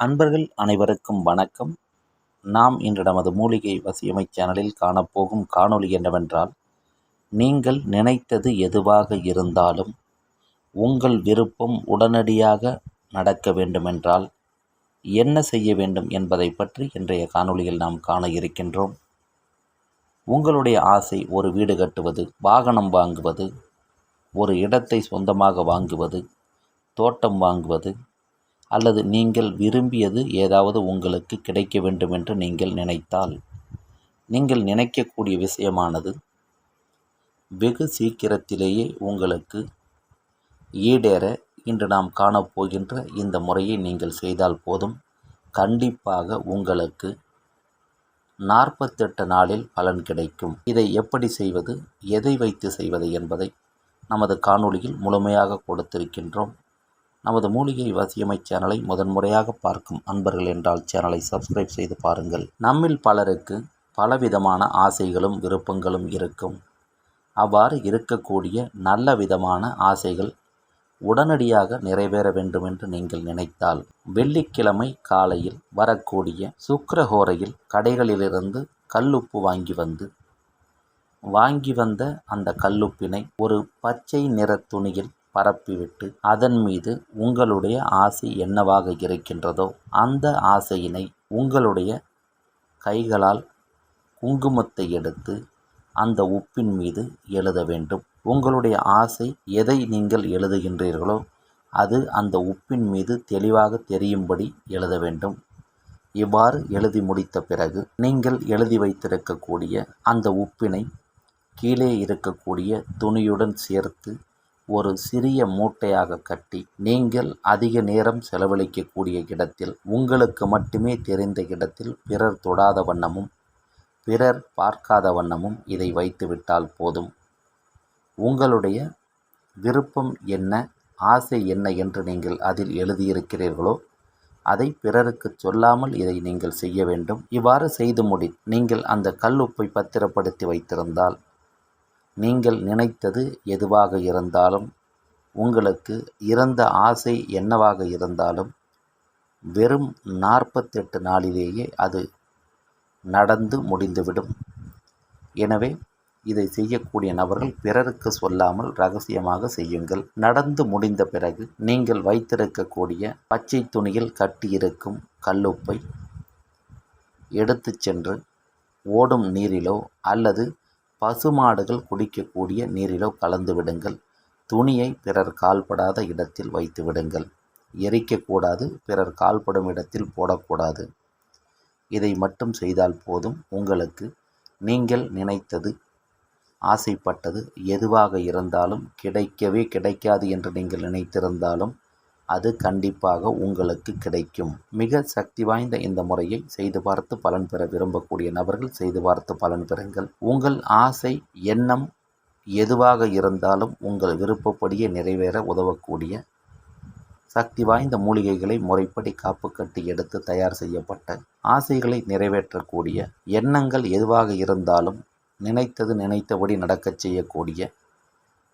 அன்பர்கள் அனைவருக்கும் வணக்கம். நாம் இன்று நமது மூலிகை வசியமை சேனலில் காணப்போகும் காணொளி என்னவென்றால் நீங்கள் நினைத்தது எதுவாக இருந்தாலும் உங்கள் விருப்பம் உடனடியாக நடக்க வேண்டுமென்றால் என்ன செய்ய வேண்டும் என்பதை பற்றி இன்றைய காணொளியில் நாம் காண இருக்கின்றோம். உங்களுடைய ஆசை ஒரு வீடு கட்டுவது வாகனம் வாங்குவது ஒரு இடத்தை சொந்தமாக வாங்குவது தோட்டம் வாங்குவது அல்லது நீங்கள் விரும்பியது ஏதாவது உங்களுக்கு கிடைக்க வேண்டும் என்று நீங்கள் நினைத்தால் நீங்கள் நினைக்கக்கூடிய விஷயமானது வெகு சீக்கிரத்திலேயே உங்களுக்கு ஈடேற இன்று நாம் காணப்போகின்ற இந்த முறையை நீங்கள் செய்தால் போதும். கண்டிப்பாக உங்களுக்கு நாற்பத்தெட்டு நாளில் பலன் கிடைக்கும். இதை எப்படி செய்வது எதை வைத்து செய்வது என்பதை நமது காணொளியில் முழுமையாக கொடுத்திருக்கின்றோம். நமது மூலிகை வசியமை சேனலை முதன்முறையாக பார்க்கும் அன்பர்கள் என்றால் சேனலை சப்ஸ்கிரைப் செய்து பாருங்கள். நம்மில் பலருக்கு பலவிதமான ஆசைகளும் விருப்பங்களும் இருக்கும். அவ்வாறு இருக்கக்கூடிய நல்ல விதமான ஆசைகள் உடனடியாக நிறைவேற வேண்டும் என்று நீங்கள் நினைத்தால் வெள்ளிக்கிழமை காலையில் வரக்கூடிய சுக்கரஹோரையில் கடைகளிலிருந்து கல்லுப்பு வாங்கி வந்து வாங்கி வந்த அந்த கல்லுப்பினை ஒரு பச்சை நிற துணியில் பரப்பிவிட்டு அதன் மீது உங்களுடைய ஆசை என்னவாக இருக்கின்றதோ அந்த ஆசையினை உங்களுடைய கைகளால் குங்குமத்தை எடுத்து அந்த உப்பின் மீது எழுத வேண்டும். உங்களுடைய ஆசை எதை நீங்கள் எழுதுகின்றீர்களோ அது அந்த உப்பின் மீது தெளிவாக தெரியும்படி எழுத வேண்டும். இவ்வாறு எழுதி முடித்த பிறகு நீங்கள் எழுதி வைத்திருக்கக்கூடிய அந்த உப்பினை கீழே இருக்கக்கூடிய துணியுடன் சேர்த்து ஒரு சிறிய மூட்டையாக கட்டி நீங்கள் அதிக நேரம் செலவழிக்கக்கூடிய இடத்தில் உங்களுக்கு மட்டுமே தெரிந்த இடத்தில் பிறர் தொடாத வண்ணமும் பிறர் பார்க்காத வண்ணமும் இதை வைத்துவிட்டால் போதும். உங்களுடைய விருப்பம் என்ன ஆசை என்ன என்று நீங்கள் அதில் எழுதியிருக்கிறீர்களோ அதை பிறருக்கு சொல்லாமல் இதை நீங்கள் செய்ய வேண்டும். இவ்வாறு செய்து முடி நீங்கள் அந்த கல் உப்பை பத்திரப்படுத்தி வைத்திருந்தால் நீங்கள் நினைத்தது எதுவாக இருந்தாலும் உங்களுக்கு இறந்த ஆசை என்னவாக இருந்தாலும் வெறும் நாற்பத்தெட்டு நாளிலேயே அது நடந்து முடிந்துவிடும். எனவே இதை செய்யக்கூடிய நபர்கள் பிறருக்கு சொல்லாமல் ரகசியமாக செய்யுங்கள். நடந்து முடிந்த பிறகு நீங்கள் வைத்திருக்கக்கூடிய பச்சை துணியில் கட்டியிருக்கும் கல்லுப்பை எடுத்து சென்று ஓடும் நீரிலோ அல்லது பசுமாடுகள் குடிக்கக்கூடிய நீரிலோ கலந்து விடுங்கள். துணியை பிறர் கால்படாத இடத்தில் வைத்து விடுங்கள். எரிக்கக்கூடாது பிறர் கால்படும் இடத்தில் போடக்கூடாது. இதை மட்டும் செய்தால் போதும். உங்களுக்கு நீங்கள் நினைத்தது ஆசைப்பட்டது எதுவாக இருந்தாலும் கிடைக்கவே கிடைக்காது என்று நீங்கள் நினைத்திருந்தாலும் அது கண்டிப்பாக உங்களுக்கு கிடைக்கும். மிக சக்தி வாய்ந்த இந்த முறையை செய்து பார்த்து பலன் பெற விரும்பக்கூடிய நபர்கள் செய்து பார்த்து பலன் பெறுங்கள். உங்கள் ஆசை எண்ணம் எதுவாக இருந்தாலும் உங்கள் விருப்பப்படியே நிறைவேற உதவக்கூடிய சக்தி வாய்ந்த மூலிகைகளை முறைப்படி காப்பு கட்டி எடுத்து தயார் செய்யப்பட்ட ஆசைகளை நிறைவேற்றக்கூடிய எண்ணங்கள் எதுவாக இருந்தாலும் நினைத்தது நினைத்தபடி நடக்கச் செய்யக்கூடிய